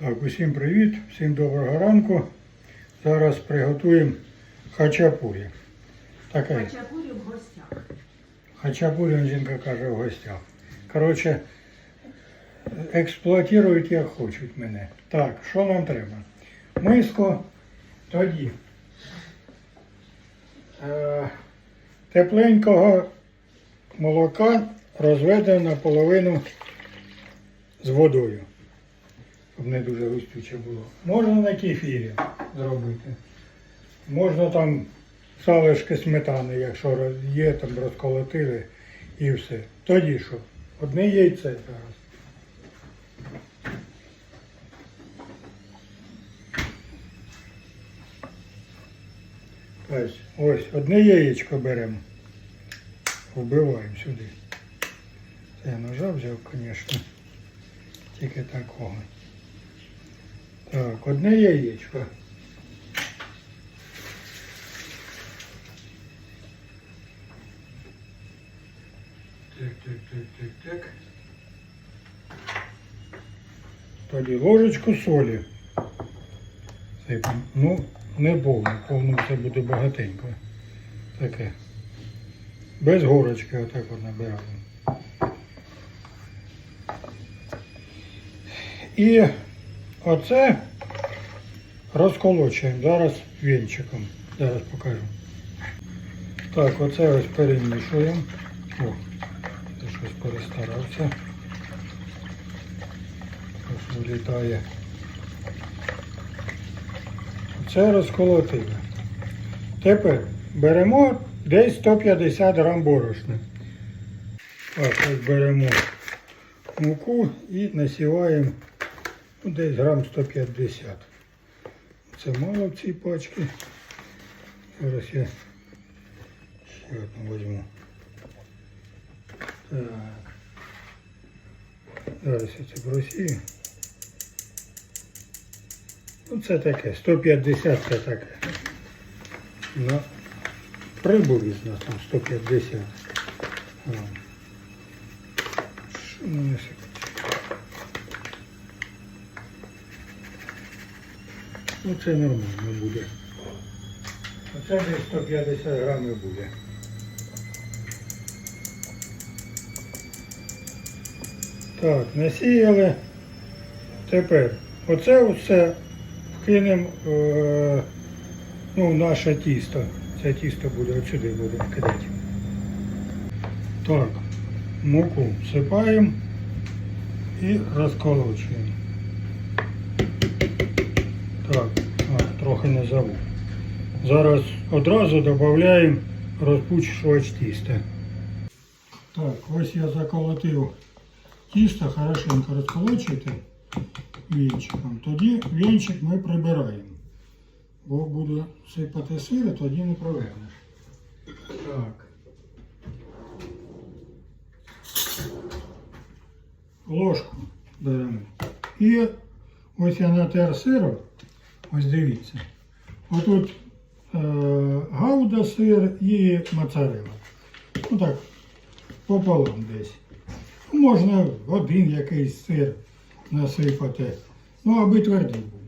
Так, усім привіт, всім доброго ранку. Зараз приготуємо хачапурі. Таке Хачапурі в гостях. хачапурі, жінка каже, в гостях. Коротше, експлуатують як хочуть мене. Так, що нам треба? Миско, тоді. Е, тепленького молока розведено наполовину з водою. Щоб не дуже густюче було. Можна на кефірі зробити. Можна там салишки сметани, якщо є, там розколотили і все. Тоді що? Одне яйце зараз. Ось, ось, одне яєчко беремо. Вбиваємо сюди. Це я ножа взяв, звісно. Тільки такого. Так, одне яєчко. Так, так, так, так, так. Тоді ложечку солі. Ну, не повну, повну це буде багатенько. Таке. Без горочки отак от набираємо. І оце розколочуємо зараз вінчиком. Зараз покажу. Так, оце ось перемішуємо. О, щось перестарався. Ось вилітає. Це розколотили. Тепер беремо десь 150 грам борошна. Так, ось беремо муку і насіваємо десь грам 150. Це мало в цій пачці. Зараз я ще одну візьму. Так. Зараз я це просію. Ну це таке, 150 це таке. Ну, приблизно там 150. О. Що мене сипить? Ну це нормально буде. Оце десь 150 грамів буде. Так, насіяли. Тепер оце все вкинемо е, ну, наше тісто. Це тісто буде от сюди будемо кидати. Так, муку всипаємо і розколочуємо. Так, а, трохи забув. Зараз одразу додаємо розпучувач тіста. Так, ось я заколотив тісто, хорошенько розколочуйте вінчиком. Тоді вінчик ми прибираємо. Бо буде сипати сири, тоді не провернеш. Так. Ложку беремо. І ось я натер сиру. Ось дивіться. Отут е, гауда сир і моцарелла. Ну так, пополам десь. Можна один якийсь сир насипати, ну аби твердий був.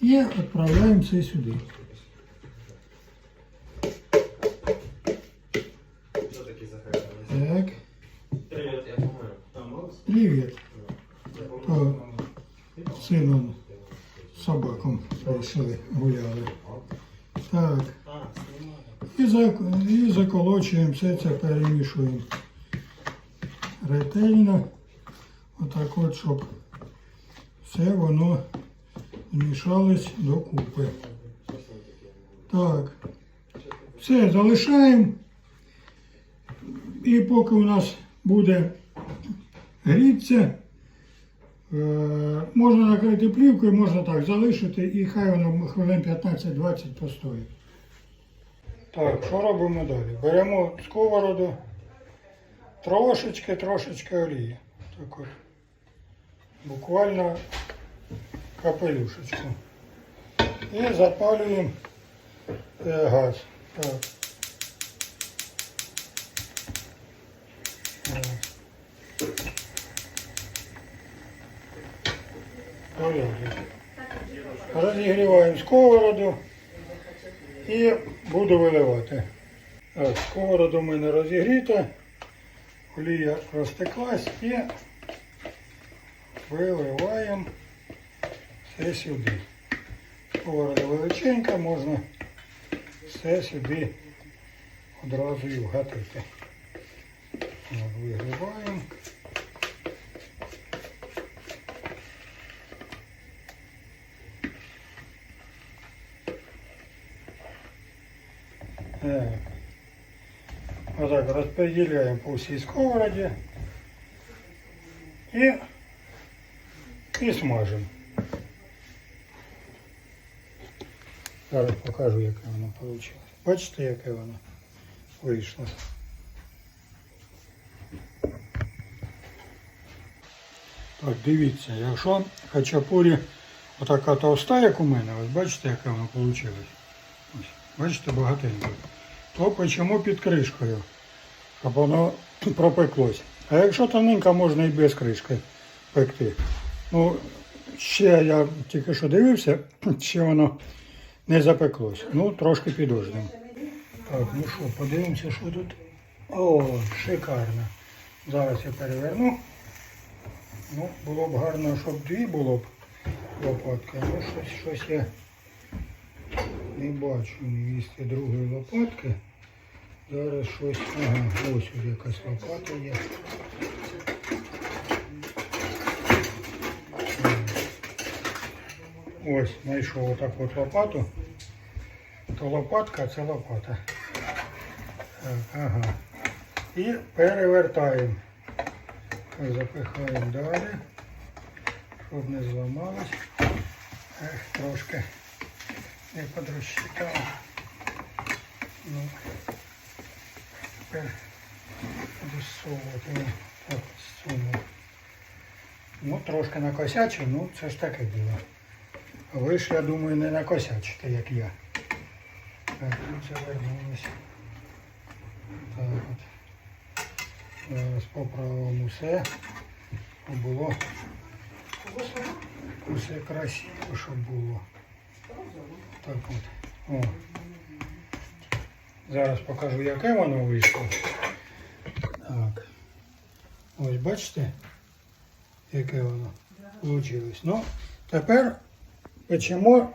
І відправляємо це сюди. Собаком гуляли. Так. І, і заколочуємо все це перемішуємо ретельно. Отак от, щоб все воно змішалось докупи. Так. Все, залишаємо. І поки у нас буде гріться, е, можна накрити плівкою, можна так залишити і хай воно хвилин 15-20 постоїть. Так, що робимо далі? Беремо сковороду, трошечки, трошечки олії. Так от. Буквально капелюшечку. І запалюємо е, газ. Так. О. Розігріваємо сковороду і буду виливати. Сковороду в мене розігріта, олія розтеклась і виливаємо все сюди. Сковорода величенька, можна все сюди одразу і вгатити. Вигріваємо. Так. Отак розподіляємо по всій сковороді і, і смажемо. Зараз покажу, яке воно вийшло. Бачите, яке воно вийшло. Так, дивіться, якщо хачапурі отака товста, як у мене, ось бачите, яке воно вийшло. Ось, бачите, багатенько. Печемо під кришкою, щоб воно пропеклось. А якщо тоненько, можна і без кришки пекти. Ну, ще я тільки що дивився, ще воно не запеклось. Ну, трошки підождемо. Так, ну що, подивимося, що тут. О, шикарно. Зараз я переверну. Ну, було б гарно, щоб дві було б лопатки. Ну, щось, щось я не бачу місця другої лопатки. Зараз щось. Ага, ось ось якась лопата є. Ось, знайшов отак от лопату. То лопатка, це лопата. Так, ага. І перевертаємо. Запихаємо далі, щоб не зламалось. Ех, трошки не подрозчитав. Ну, тепер. Ну, Так, зсунув. Ну, трошки накосячив, ну це ж таке діло. Ви ж, я думаю, не накосячите, як я. Так, ну це вернулося. Так от. Зараз поправимо все, було все красиво, щоб було. Так от. О. Зараз покажу, яке воно вийшло. Так. Ось бачите, яке воно вийшло. Ну, тепер печемо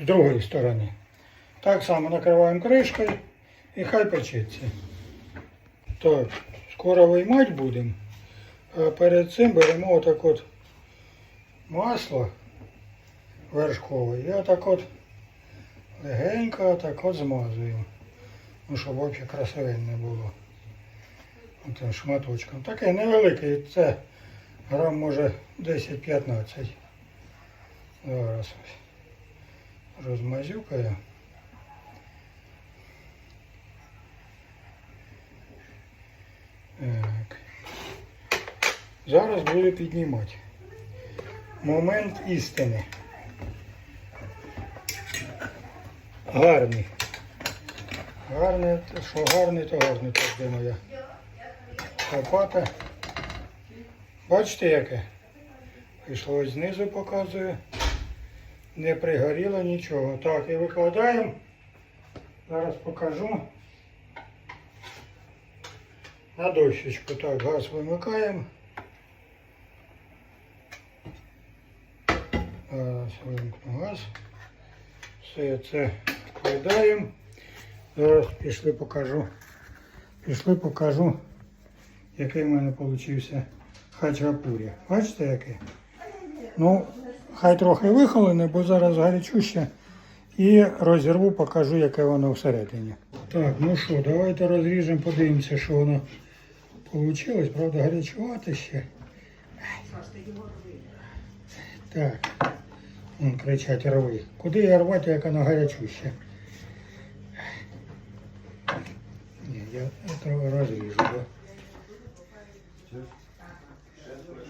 з другої сторони. Так само накриваємо кришкою і хай печеться. Так, скоро виймати будемо. А перед цим беремо отак от масло вершкове і отак от легенько отак от змазуємо. Ну, щоб взагалі красивенне було. Оце шматочком. Таке невелике, це грам може 10-15. Зараз ось розмазюкаю. Так. Зараз буду піднімати. Момент істини. Гарний. Гарний, що гарний, то гарний, так де моя лопата. Бачите яке? Пішло ось знизу показую. Не пригоріло нічого. Так, і викладаємо. Зараз покажу. На дощечку. Так, газ вимикаємо. Зараз вимкну газ. Все це вкладаємо. Зараз пішли покажу. Пішли покажу, який в мене вийшов хачапурі. Бачите який? Ну, хай трохи вихолене, бо зараз гарячуще. І розірву, покажу, яке воно всередині. Так, ну що, давайте розріжемо, подивимося, що воно вийшло. Правда, гарячувати ще. Так. Вон кричать рви. Куди я рвати, як воно гарячуще? Ні, я трохи розріжу.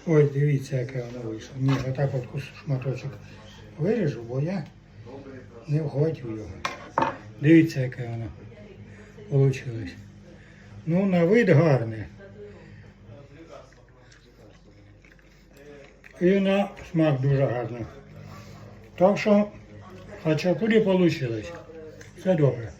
Ось дивіться, яке воно вийшло. Ні, отак от шматочок виріжу, бо я не вгодю його. Дивіться, яке воно вийшло. Ну, на вид гарне. і на смак дуже гарний. Так що хачапурі вийшло. Все добре.